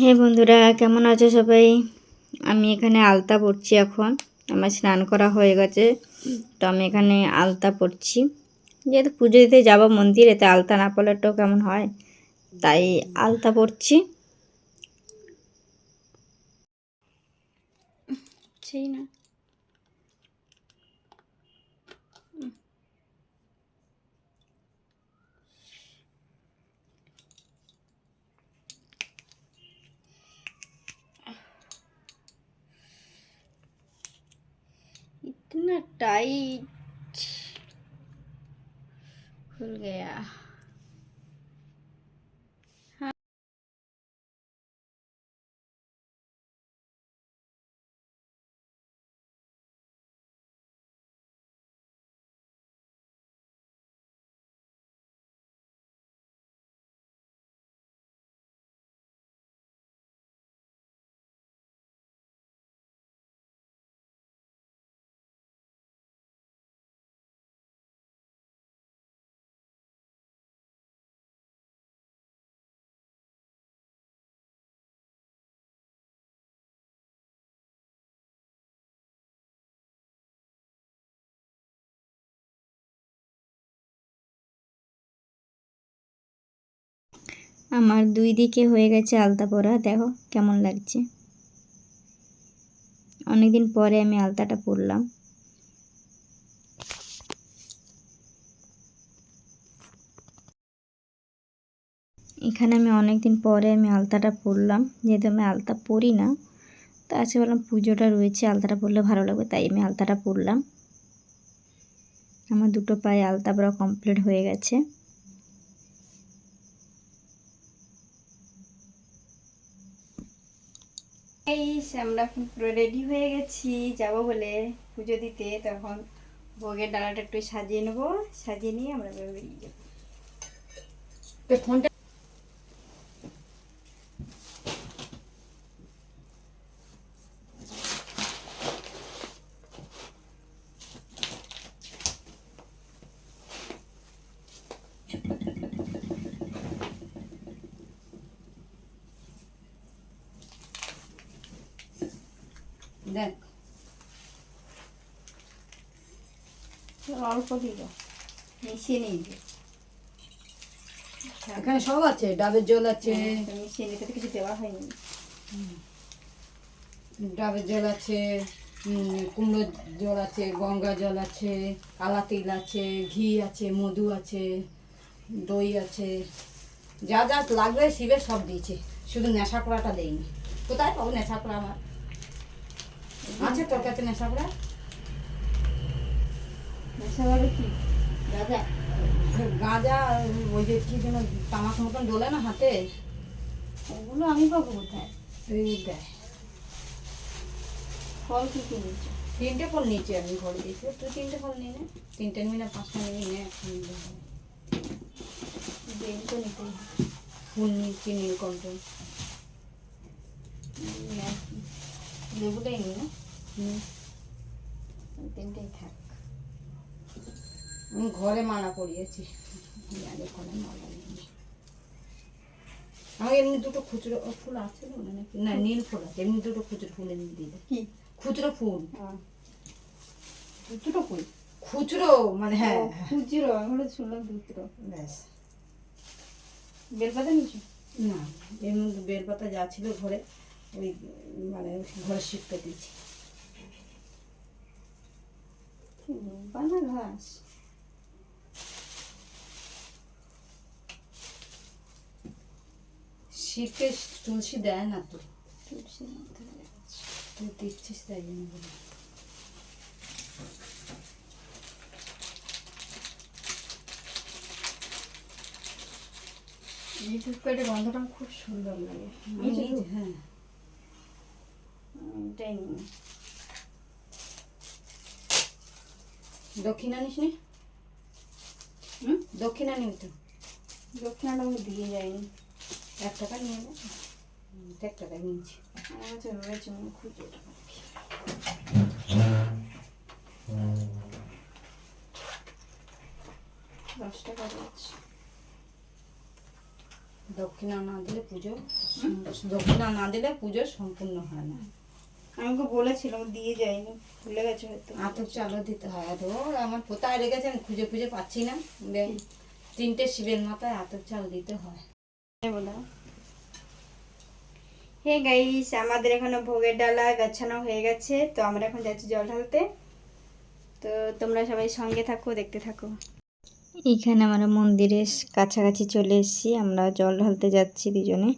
হে বন্ধুরা, কেমন আছো সবাই? আমি এখানে আলতা পড়ছি এখন। আমার স্নান করা হয়ে গেছে, তো আমি এখানে আলতা পড়ছি যেহেতু পুজো দিতে যাব মন্দিরে, তো আলতা না পড়লেটাও কেমন হয়? তাই আলতা পড়ছি সেই না। इतना टाइट खुल गया আমার দুই দিকে হয়ে গেছে আলতা পরা, দেখো কেমন লাগছে। অনেকদিন পরে আমি আলতাটা পরলাম। এখানে আমি অনেক দিন পরে আমি আলতাটা পরলাম, যেহেতু আমি আলতা পরি না, তা আজকে বললাম পুজোটা রয়েছে, আলতাটা পরলে ভালো লাগবে, তাই আমি আলতাটা পরলাম। আমার দুটো পায়ে আলতা পরা কমপ্লিট হয়ে গেছে। এই আমরা এখন পুরো রেডি হয়ে গেছি, যাব বলে পুজো দিতে। তখন ভোগের ডালাটা একটু সাজিয়ে নেব, সাজিয়ে নিয়ে আমরা বেরিয়ে যাব ফোনটা দেখ। অল্প দিল। মিশিয়ে নিয়ে যে। এখানে সব আছে ডাবের জল আছে। মিশিয়ে নিতে কিছু দেওয়া হয়নি। ডাবের জল আছে উম, কুমড়ো জল আছে গঙ্গা জল আছে কালা তিল আছে ঘি আছে মধু আছে দই আছে। যা যা লাগবে শিবের সব দিয়েছে। শুধু নেশা করাটা দেয়নি। কোথায় পাবো নেশা করা আমার? আছে তোর কাছে নেশা করা? মশাবারে কি? দাদা গাঁজা ওই যে কি যেন তামাক মতন ডোলে না হাতে? ওগুলো আমি পাবো কোথায়? এই দেয় ফল কি কি নিচ্ছ তিনটে ফল নিচে আমি ঘরে। দিয়েছি তুই তিনটে ফল নিয়ে নে। তিনটে নিবি না পাঁচটা নিবি নে বেল তো নিতেই ফুল নিচ্ছি নীলকণ্ঠ। লেবুটাই নিই না তিনটেই থাক আমি ঘরে মালা করিয়েছি ইয়াদের ঘরে মালা নেই আমার এমনি দুটো খুচরো ফুল আছে না নাকি না নীল ফুল আছে এমনি দুটো খুচরো ফুল এনে দিলে কি খুচরো ফুল দুটো কই খুচরো মানে হ্যাঁ খুচরো আমি শুনলাম দুটো ব্যাস বেলপাতা নিচ্ছ না মধ্যে বেলপাতা যা ছিল ঘরে ওই মানে ঘরে শিখতে দিয়েছি বানা ঘাস শীতে তুলসী দেয় না তো। তুলসী তুই দিচ্ছিস তাই জন্য বলি। এই টুকটাটের গন্ধটা খুব সুন্দর লাগে। হ্যাঁ। এটাই দক্ষিণা নিস নি? হুম? দক্ষিণা নিবি তো। দক্ষিণাটা আমি দিয়ে যাইনি। এক টাকা নিয়ে নে। হুম, এক টাকা নিয়েছি। আমার কাছে রয়েছে আমি খুঁজে দশ টাকা রয়েছে দক্ষিণা না দিলে পুজো দক্ষিণা না দিলে পুজো সম্পূর্ণ হয় না। আমাকে বলেছিল দিয়ে যায়নি ভুলে গেছে হয়তো। আতপ চালও দিতে হয় আর ও আমার কোথায় আমি খুঁজে খুঁজে পাচ্ছি না। তিনটে শিবের মাথায় আতপ চাল দিতে হয় বলো। হে গাইস আমাদের এখানে ভোগের ডালা গাছানো হয়ে গেছে তো আমরা এখন যাচ্ছি জল ঢালতে। তো তোমরা সবাই সঙ্গে থাকো দেখতে থাকো। এখানে আমরা মন্দিরের কাছাকাছি চলে এসেছি আমরা জল ঢালতে যাচ্ছি দুজনে।